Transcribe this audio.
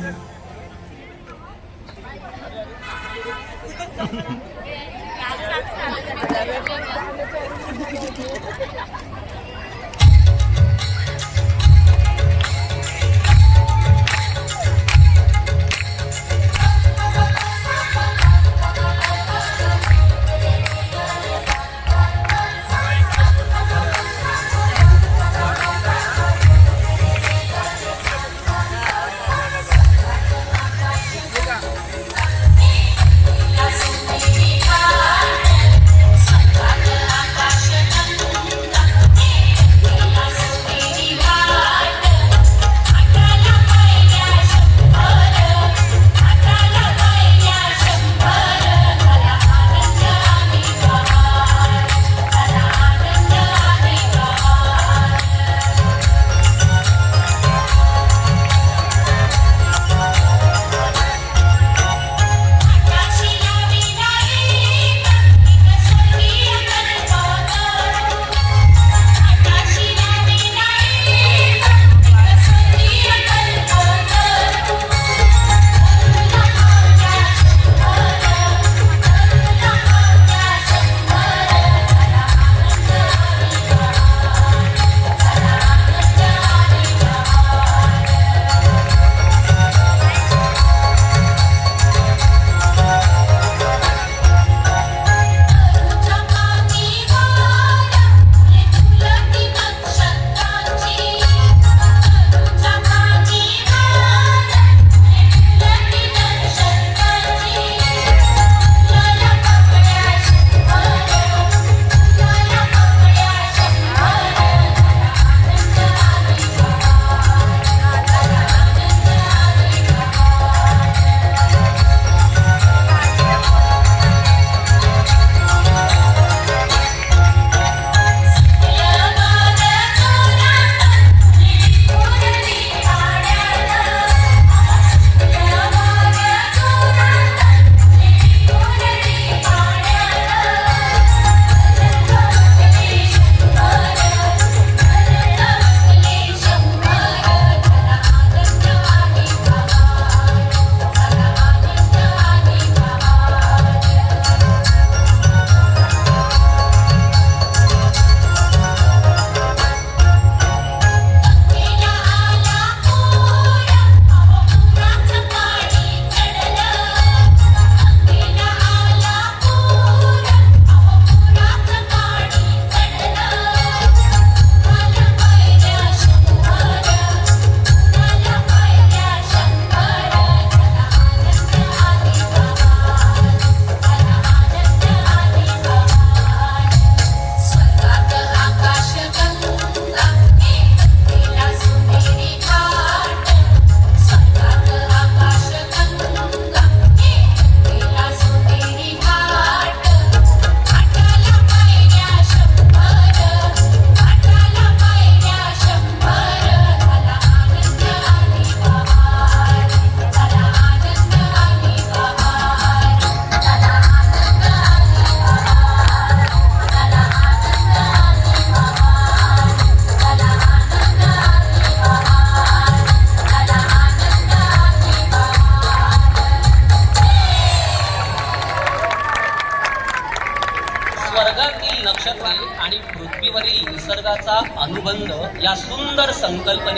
Thank you. स्वर्गातील नक्षत्रे आणि पृथ्वीवरील निसर्गाचा अनुबंध या सुंदर संकल्पने